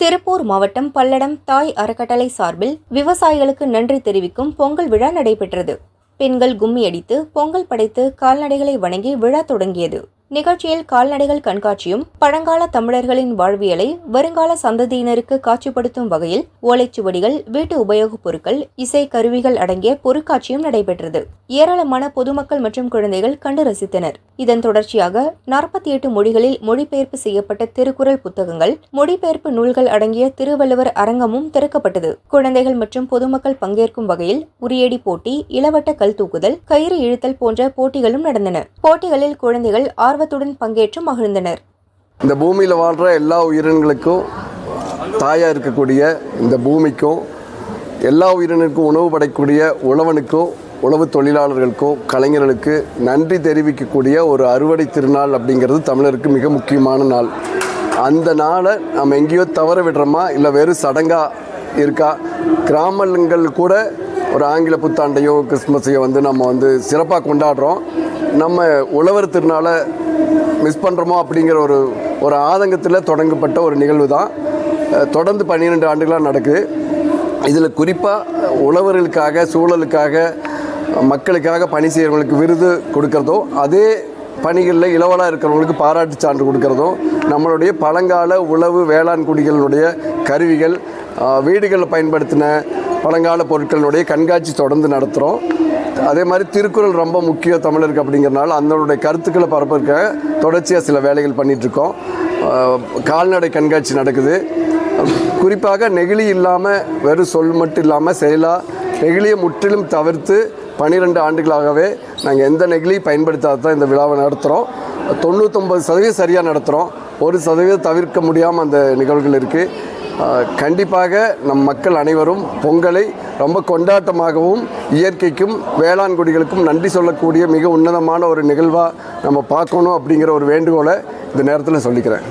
திருப்பூர் மாவட்டம் பல்லடம் தாய் அறக்கட்டளை சார்பில் விவசாயிகளுக்கு நன்றி தெரிவிக்கும் பொங்கல் விழா நடைபெற்றது. பெண்கள் கும்மி அடித்து பொங்கல் படைத்து கால்நடைகளை வணங்கி விழா தொடங்கியது. நிகழ்ச்சியில் கால்நடைகள் கண்காட்சியும் பழங்கால தமிழர்களின் வாழ்வியலை வருங்கால சந்ததியினருக்கு காட்சிப்படுத்தும் வகையில் ஓலைச்சுவடிகள் வீட்டு உபயோகப் பொருட்கள் இசை கருவிகள் அடங்கிய பொருட்காட்சியும் நடைபெற்றது. ஏராளமான பொதுமக்கள் மற்றும் குழந்தைகள் கண்டு ரசித்தனர். இதன் தொடர்ச்சியாக நாற்பத்தி எட்டு மொழிகளில் மொழிபெயர்ப்பு செய்யப்பட்ட திருக்குறள் புத்தகங்கள் மொழிபெயர்ப்பு நூல்கள் அடங்கிய திருவள்ளுவர் அரங்கமும் திறக்கப்பட்டது. குழந்தைகள் மற்றும் பொதுமக்கள் பங்கேற்கும் வகையில் உரியடி போட்டி இளவட்ட கல் தூக்குதல் கயிறு இழுத்தல் போன்ற போட்டிகளும் நடந்தன. போட்டிகளில் குழந்தைகள் ஆர்வத்துடன் பங்கேற்று மகிழ்ந்தனர். இந்த பூமியில் வாழ்கிற எல்லா உயிரினங்களுக்கும் தாயாக இருக்கக்கூடிய இந்த பூமிக்கும் எல்லா உயிரினருக்கும் உணவு படைக்கக்கூடிய உழவனுக்கும் உழவு தொழிலாளர்களுக்கும் கலைஞர்களுக்கு நன்றி தெரிவிக்கக்கூடிய ஒரு அறுவடை திருநாள் அப்படிங்கிறது தமிழருக்கு மிக முக்கியமான நாள். அந்த நாளை நம்ம எங்கேயோ தவற விடுறோமா? இல்லை வெறும் சடங்காக இருக்கா? கிராமங்கள் கூட ஒரு ஆங்கில புத்தாண்டையோ கிறிஸ்மஸையோ வந்து நம்ம வந்து சிறப்பாக கொண்டாடுறோம். நம்ம உழவர் திருநாளை மிஸ் பண்ணுறோமோ அப்படிங்கிற ஒரு ஒரு ஆதங்கத்தில் தொடங்கப்பட்ட ஒரு நிகழ்வு தான் தொடர்ந்து பன்னிரெண்டு ஆண்டுகளாக நடக்குது. இதில் குறிப்பாக உழவர்களுக்காக சூழலுக்காக மக்களுக்காக பணி செய்கிறவங்களுக்கு விருது கொடுக்கறதோ அதே பணிகளில் இளவலாக இருக்கிறவங்களுக்கு பாராட்டு சான்று கொடுக்கறதும் நம்மளுடைய பழங்கால உழவு வேளாண் குடிகளுடைய கருவிகள் வீடுகளில் பயன்படுத்தின பழங்கால பொருட்களுடைய கண்காட்சி தொடர்ந்து நடத்துகிறோம் அதே மாதிரி திருக்குறள் ரொம்ப முக்கியம் தமிழருக்கு அப்படிங்கிறனால அதனுடைய கருத்துக்களை பரப்புறதுக்காக தொடர்ச்சியாக சில வேலைகள் பண்ணிகிட்ருக்கோம் கால்நடை கண்காட்சி நடக்குது. குறிப்பாக நெகிழி இல்லாமல் வெறும் சொல் மட்டும் இல்லாமல் செயலாக நெகிழியை முற்றிலும் தவிர்த்து பன்னிரெண்டு ஆண்டுகளாகவே நாங்கள் எந்த நெகிழியும் பயன்படுத்தாத தான் இந்த விழாவை நடத்துகிறோம் தொண்ணூத்தொம்பது சதவீதம் சரியாக நடத்துகிறோம் ஒரு சதவீதம் தவிர்க்க முடியாமல் அந்த நிகழ்வுகள் இருக்குது கண்டிப்பாக நம் மக்கள் அனைவரும் பொங்கலை ரொம்ப கொண்டாட்டமாகவும் இயற்கைக்கும் வேளாண் குடிகளுக்கும் நன்றி சொல்லக்கூடிய மிக உன்னதமான ஒரு நிகழ்வாக நம்ம பார்க்கணும் அப்படிங்கிற ஒரு வேண்டுகோளை இந்த நேரத்தில் சொல்லிக்கிறேன்.